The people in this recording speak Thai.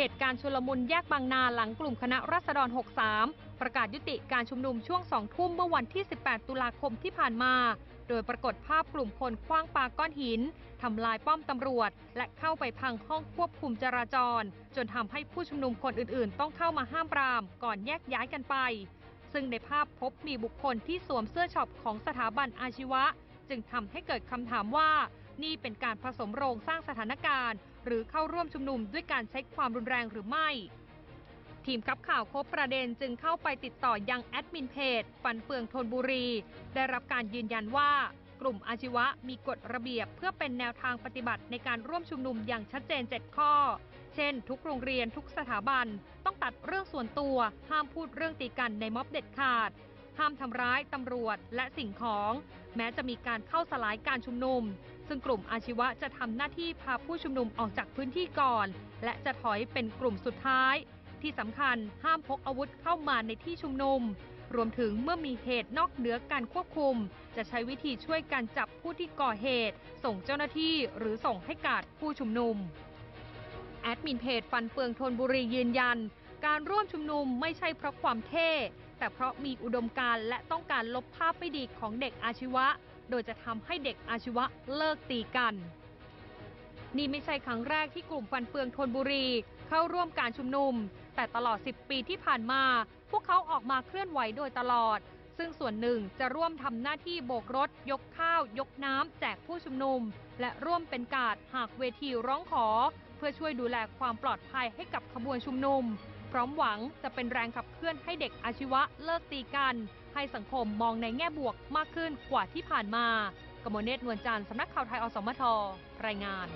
เหตุการณ์ชุลมุนแยกบางนาหลังกลุ่มคณะรัษฎร63 ประกาศยุติการชุมนุมช่วง 2 ทุ่มเมื่อวันที่ 18 ตุลาคมที่ผ่านมา โดยปรากฏภาพกลุ่มคนคว้างปาก้อนหิน ทำลายป้อมตำรวจ และเข้าไปพังห้องควบคุมจราจร จนทำให้ผู้ชุมนุมคนอื่นๆ ต้องเข้ามาห้ามปราม ก่อนแยกย้ายกันไป ซึ่งในภาพพบมีบุคคลที่สวมเสื้อช็อปของสถาบันอาชีวะ จึงทำให้เกิดคำถามว่านี่เป็นการผสมโรงสร้างสถานการณ์ หรือเข้าร่วมชุมนุมด้วยการใช้ความรุนแรงหรือไม่ ทีมขับข่าวครบประเด็นจึงเข้าไปติดต่อยังแอดมินเพจฟันเฟืองทนบุรี ได้รับการยืนยันว่ากลุ่มอาชีวะมีกฎระเบียบเพื่อเป็นแนวทางปฏิบัติในการร่วมชุมนุมอย่างชัดเจน 7 ข้อ เช่น ทุกโรงเรียนทุกสถาบัน ต้องตัดเรื่องส่วนตัว ห้ามพูดเรื่องตีกันในม็อบเด็ดขาด ห้ามทำร้ายตำรวจและสิ่งของ แม้จะมีการเข้าสลายการชุมนุม ซึ่งกลุ่มอาชีวะจะทำหน้าที่พาผู้ชุมนุมออกจากพื้นที่ก่อน และจะถอยเป็นกลุ่มสุดท้าย ที่สำคัญห้ามพกอาวุธเข้ามาในที่ชุมนุม รวมถึงเมื่อมีเหตุนอกเหนือการควบคุม จะใช้วิธีช่วยกันจับผู้ที่ก่อเหตุ ส่งเจ้าหน้าที่หรือส่งให้กาดผู้ชุมนุมแอดมินเพจฟันเฟืองทนบุรียืนยัน การร่วมชุมนุมไม่ใช่เพราะความเท่ แต่เพราะมีอุดมการณ์และต้องการลบภาพไม่ดีของเด็กอาชีวะ โดยจะทำให้เด็กอาชีวะเลิกตีกัน นี่ไม่ใช่ครั้งแรกที่กลุ่มฟันเฟืองทนบุรี เข้าร่วมการชุมนุม แต่ตลอด 10 ปีที่ผ่านมา พวกเขาออกมาเคลื่อนไหวโดยตลอด ซึ่งส่วนหนึ่งจะร่วมทำหน้าที่โบกรถ ยกข้าว ยกน้ำแจกผู้ชุมนุม และร่วมเป็นการดหากเวทีร้องขอ เพื่อช่วยดูแลความปลอดภัยให้กับขบวนชุมนุม พร้อมหวังจะเป็นแรงขับเคลื่อนให้เด็กอาชีวะเลิกตีกัน ให้สังคมมองในแง่บวกมากขึ้นกว่าที่ผ่านมากมลเนตรนวลจันทร์สำนักข่าวไทยอสมทรายงาน